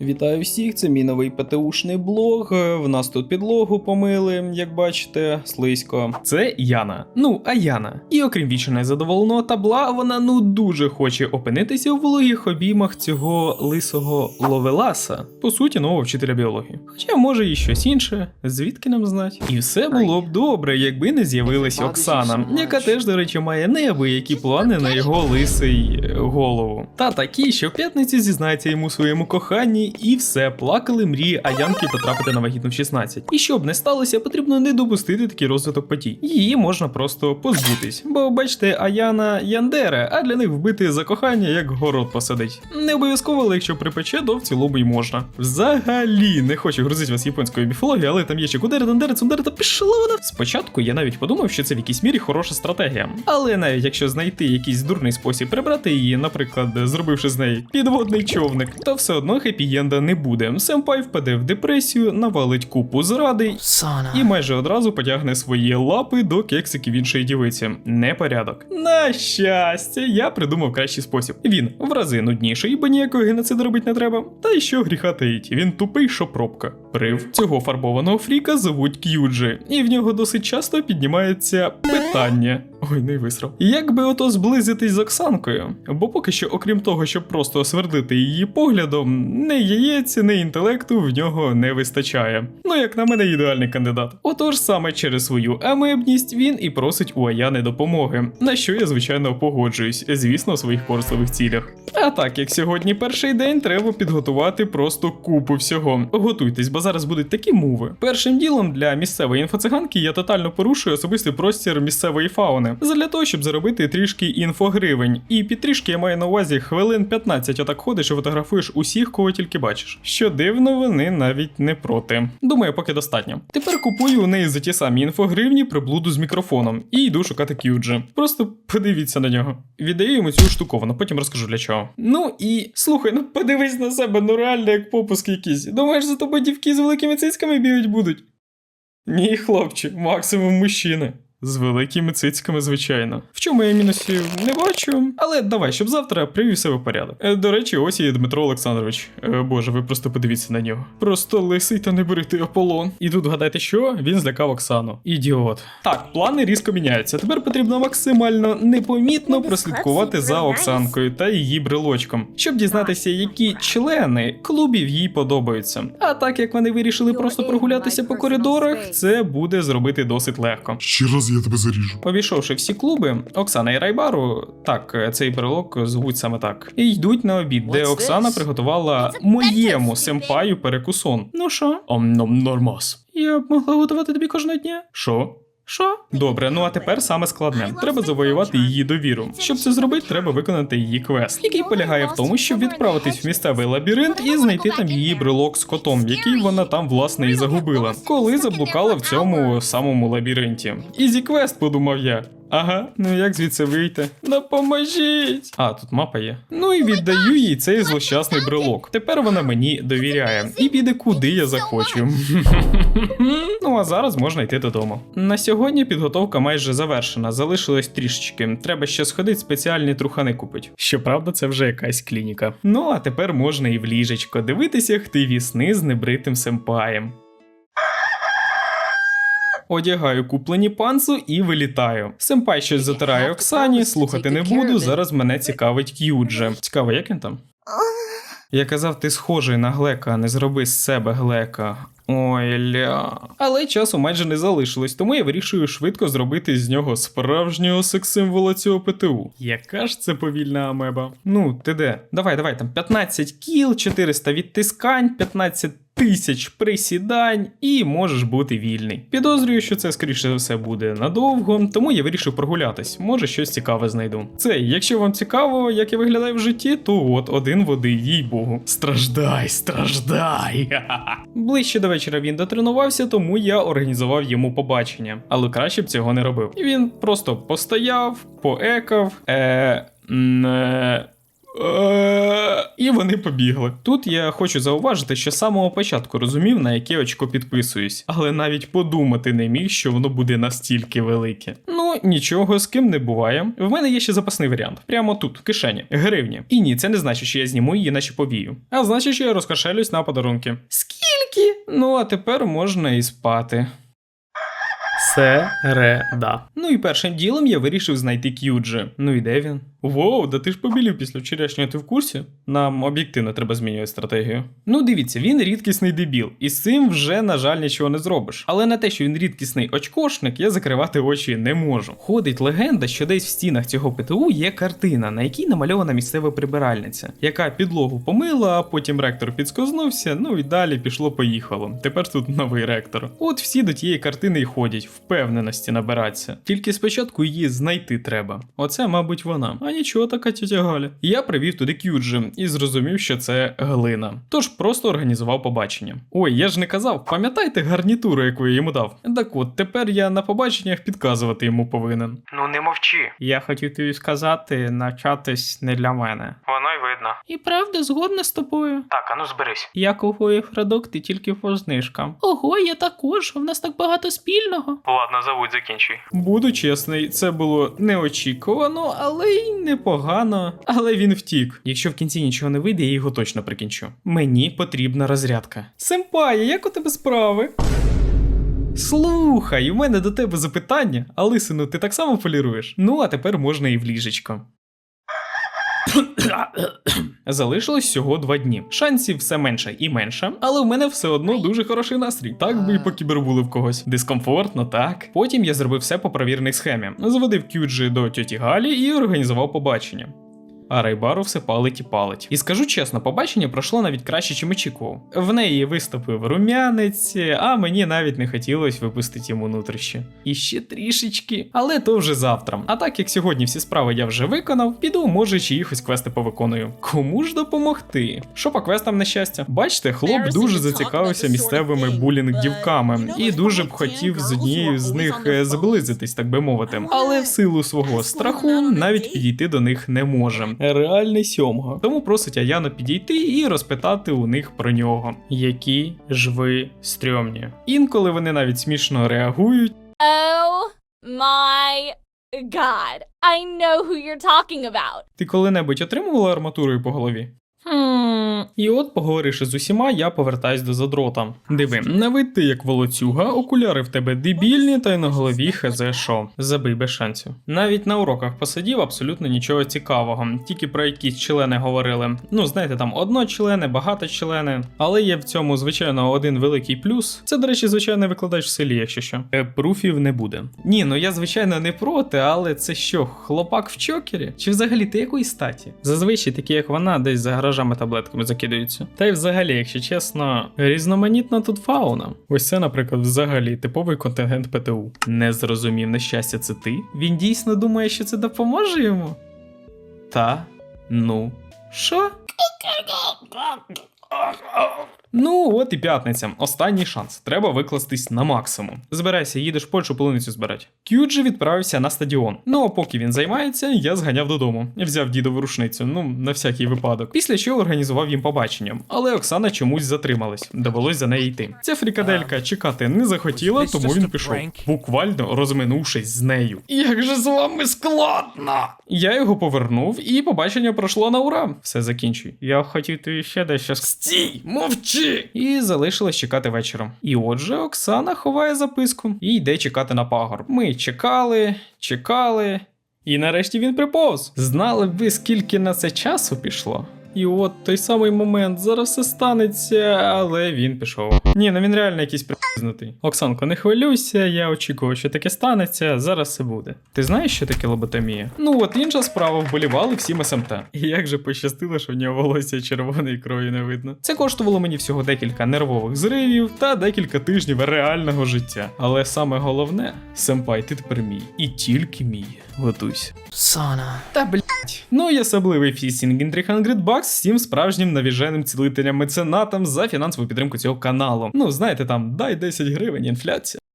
Вітаю всіх, це мій новий ПТУшний блог. В нас тут підлогу помили, як бачите, слизько. Це Яна. Ну, а Яна. І окрім вічно незадоволеного табла, вона ну дуже хоче опинитися у вологих обіймах цього лисого ловеласа, по суті, нового вчителя біології. Хоча може і щось інше, звідки нам знати. І все було б добре, якби не з'явилась Оксана, яка теж, до речі, має неабиякі плани на його лисий е, голову. Та такі, що в п'ятницю зізнається йому в своєму коханні, і все, плакали мрії Аянки потрапити на вагітну в 16. І щоб не сталося, потрібно не допустити такий розвиток подій. Її можна просто позбутись. Бо бачите, Аяна Яндере, а для них вбити за кохання як город посадить. Не обов'язково, але якщо припече, то в цілому й можна. Взагалі не хочу грузити вас японською міфологією, але там є ще Кудери, Дандери, Цундери та пішла вона. Спочатку я навіть подумав, що це в якійсь мірі хороша стратегія. Але навіть якщо знайти якийсь дурний спосіб прибрати її, наприклад, зробивши з неї підводний човник, то все одно хеппі-єнда не буде. Семпай впаде в депресію, навалить купу зради і майже одразу потягне свої лапи до кексиків іншої дівиці. Непорядок. На щастя, я придумав кращий спосіб. Він в рази нудніший, бо ніякого геноциду робити не треба. Та й що гріха таїть, він тупий, що пробка. Прив цього фарбованого фріка зовуть К'юджі, і в нього досить часто піднімається питання. Ой, не висрав. Як би ото зблизитись з Оксанкою? Бо поки що, окрім того, щоб просто освердити її поглядом, не яєць, не інтелекту в нього не вистачає. Ну, як на мене, ідеальний кандидат. Отож, саме через свою амебність він і просить у Аяни допомоги, на що я, звичайно, погоджуюсь, звісно, у своїх корисливих цілях. А так, як сьогодні перший день, треба підготувати просто купу всього. Готуйтесь, бо зараз будуть такі мови. Першим ділом для місцевої інфоциганки я тотально порушую особистий простір місцевої фауни, задля того, щоб заробити трішки інфогривень. І під трішки я маю на увазі хвилин 15 отак ходиш і фотографуєш усіх, кого тільки бачиш. Що дивно, вони навіть не проти. Думаю, поки достатньо. Тепер купую у неї за ті самі інфогривні приблуду з мікрофоном і йду шукати К'юджи. Просто подивіться на нього. Віддаю йому цю штуковину, потім розкажу для чого. Ну і слухай, ну подивись на себе, ну реально як попуск якийсь. Думаєш, за тобою дівки з великими цицьками бігають будуть? Ні, хлопче, максимум мужчини. З великими цицьками, звичайно. В чому я мінусів не бачу. Але давай, щоб завтра привів себе в порядок. Е, До речі, ось і Дмитро Олександрович. Е, Боже, ви просто подивіться на нього. Просто лисий та не бритий Аполлон. І тут гадайте, що він злякав Оксану. Ідіот. Так, плани різко міняються. Тепер потрібно максимально непомітно прослідкувати за Оксанкою та її брелочком, щоб дізнатися, які члени клубів їй подобаються. А так як вони вирішили просто прогулятися по коридорах, це буде зробити досить легко. Ще раз я тебе заріжу. Обійшовши всі клуби, Оксана і Райбару, так, цей брелок звуть саме так, і йдуть на обід, де What's Оксана приготувала моєму семпаю перекусон. Ну що? Омном нормас. Я б могла готувати тобі кожного дня. Що? Що? Добре, ну а тепер саме складне. Треба завоювати її довіру. Щоб це зробити, треба виконати її квест, який полягає в тому, щоб відправитись в місцевий лабіринт і знайти там її брелок з котом, який вона там власне і загубила, коли заблукала в цьому самому лабіринті. Ізі квест, подумав я. Ага, ну як звідси вийти? Допоможіть! А, тут мапа є. Ну і віддаю їй цей злощасний брелок. Тепер вона мені довіряє і піде куди я захочу. ну а зараз можна йти додому. На сьогодні підготовка майже завершена, залишилось трішечки. Треба ще сходити спеціальні трухани купить. Щоправда, це вже якась клініка. Ну а тепер можна і в ліжечко дивитися хтиві сни з небритим семпаєм. Одягаю куплені панцу і вилітаю. Семпай щось затирає Оксані, слухати не буду. Зараз мене цікавить К'юдже. Цікаво, як він там? Я казав, ти схожий на глека, не зроби з себе глека. Ой ля. Але часу майже не залишилось, тому я вирішую швидко зробити з нього справжнього секс-символа цього ПТУ. Яка ж це повільна амеба? Ну, ти де? Давай, давай, там 15 кіл, 400 відтискань, 15 тисяч присідань, і можеш бути вільний. Підозрюю, що це скоріше за все буде надовго, тому я вирішив прогулятись. Може щось цікаве знайду. Це, якщо вам цікаво, як я виглядаю в житті, то от один води, їй богу. Страждай, страждай. Ближче до вечора він дотренувався, тому я організував йому побачення, але краще б цього не робив. Він просто постояв, поекав, е. Е І вони побігли. Тут я хочу зауважити, що з самого початку розумів, на яке очко підписуюсь, але навіть подумати не міг, що воно буде настільки велике. Ну нічого з ким не буває. В мене є ще запасний варіант. Прямо тут, в кишені, гривні. І ні, це не значить, що я зніму її, наче повію. А значить, що я розкошелюсь на подарунки. Скільки? Ну а тепер можна і спати. Середа. Ну і першим ділом я вирішив знайти К'юджи. Ну і де він? Воу, да ти ж побілів після вчорашнього, ти в курсі? Нам об'єктивно треба змінювати стратегію. Ну дивіться, він рідкісний дебіл, і з цим вже, на жаль, нічого не зробиш. Але на те, що він рідкісний очкошник, я закривати очі не можу. Ходить легенда, що десь в стінах цього ПТУ є картина, на якій намальована місцева прибиральниця, яка підлогу помила, а потім ректор підскознувся, ну і далі пішло-поїхало. Тепер тут новий ректор. От всі до тієї картини й ходять, впевненості набираться. Тільки спочатку її знайти треба. Оце, мабуть, вона. А нічого така тітя Галя. Я привів туди К'юджи і зрозумів, що це глина. Тож просто організував побачення. Ой, я ж не казав, пам'ятаєте гарнітуру, яку я йому дав? Так от, тепер я на побаченнях підказувати йому повинен. Ну не мовчи. Я хотів тобі сказати, навчатись не для мене. Воно й видно. І правда згодна з тобою. Так, ану зберись. Я купую продукти тільки по знижкам. Ого, я також, в нас так багато спільного. Ладно, заводь, закінчуй. Буду чесний, це було неочікувано, але й непогано. Але він втік. Якщо в кінці нічого не вийде, я його точно прикінчу. Мені потрібна розрядка. Семпай, як у тебе справи? Слухай, у мене до тебе запитання, а лисину ти так само поліруєш? Ну, а тепер можна і в ліжечко. Залишилось всього два дні. Шансів все менше і менше, але в мене все одно дуже хороший настрій. Так би і покібербули в когось. Дискомфортно, так. Потім я зробив все по провіреній схемі. Зводив кюджі до тьоті Галі і організував побачення. А Райбару все палить і палить. І скажу чесно, побачення пройшло навіть краще, чим очікував. В неї виступив рум'янець, а мені навіть не хотілося випустити йому нутрищі. І ще трішечки, але то вже завтра. А так як сьогодні всі справи я вже виконав, піду, може, чиїхось квести повиконую. Кому ж допомогти? Що по квестам на щастя? Бачите, хлоп дуже зацікавився місцевими булінг дівками і дуже б хотів з однією з них е, зблизитись, так би мовити. Але в силу свого страху навіть підійти до них не може. Реальний сьомого. Тому просить Аяна підійти і розпитати у них про нього. Які ж ви стрьомні. Інколи вони навіть смішно реагують. Oh my god. I know who you're talking about. Ти коли-небудь отримувала арматурою по голові? І от, поговоривши з усіма, я повертаюсь до задрота. Диви, на вид ти як волоцюга, окуляри в тебе дебільні, та й на голові хз що. Забий без шансів. Навіть на уроках посидів абсолютно нічого цікавого, тільки про якісь члени говорили. Ну, знаєте, там одночлени, багаточлени. Але є в цьому, звичайно, один великий плюс. Це, до речі, звичайний викладач в селі, якщо що. Е, пруфів не буде. Ні, ну я звичайно не проти, але це що, хлопак в чокері? Чи взагалі ти якої статі? Зазвичай такі, як вона, десь за гаражами таблетками закидаються. Та й взагалі, якщо чесно, різноманітна тут фауна. Ось це, наприклад, взагалі типовий контингент ПТУ. Не зрозумів на щастя, це ти? Він дійсно думає, що це допоможе йому? Та ну що? Ну, от і п'ятниця. Останній шанс. Треба викластись на максимум. Збирайся, їдеш в Польщу полуницю збирати. К'юджі відправився на стадіон. Ну а поки він займається, я зганяв додому. Взяв дідову рушницю, ну на всякий випадок. Після чого організував їм побачення. Але Оксана чомусь затрималась. Довелось за нею йти. Ця фрікаделька чекати не захотіла, тому він пішов, буквально розминувшись з нею. Як же з вами складно! Я його повернув, і побачення пройшло на ура. Все закінчуй. Я хотів тобі ще дещо Стій! Мовчи! І залишилось чекати вечором. І отже, Оксана ховає записку і йде чекати на пагорб. Ми чекали, чекали. І нарешті він приповз. Знали б ви, скільки на це часу пішло. І от той самий момент зараз все станеться, але він пішов. Ні, ну він реально якийсь признутий. Оксанко, не хвилюйся, я очікував, що таке станеться, зараз все буде. Ти знаєш, що таке лоботомія? Ну от інша справа, вболівали всім СМТ. І як же пощастило, що в нього волосся червоної крові не видно. Це коштувало мені всього декілька нервових зривів та декілька тижнів реального життя. Але саме головне, семпай, ти тепер мій. І тільки мій. Готуйся. Сана. Та блять. Ну і особливий фістінг in 300 bucks всім справжнім навіженим цілителям меценатам за фінансову підтримку цього каналу. Ну, знаєте, там дай 10 гривень, інфляція.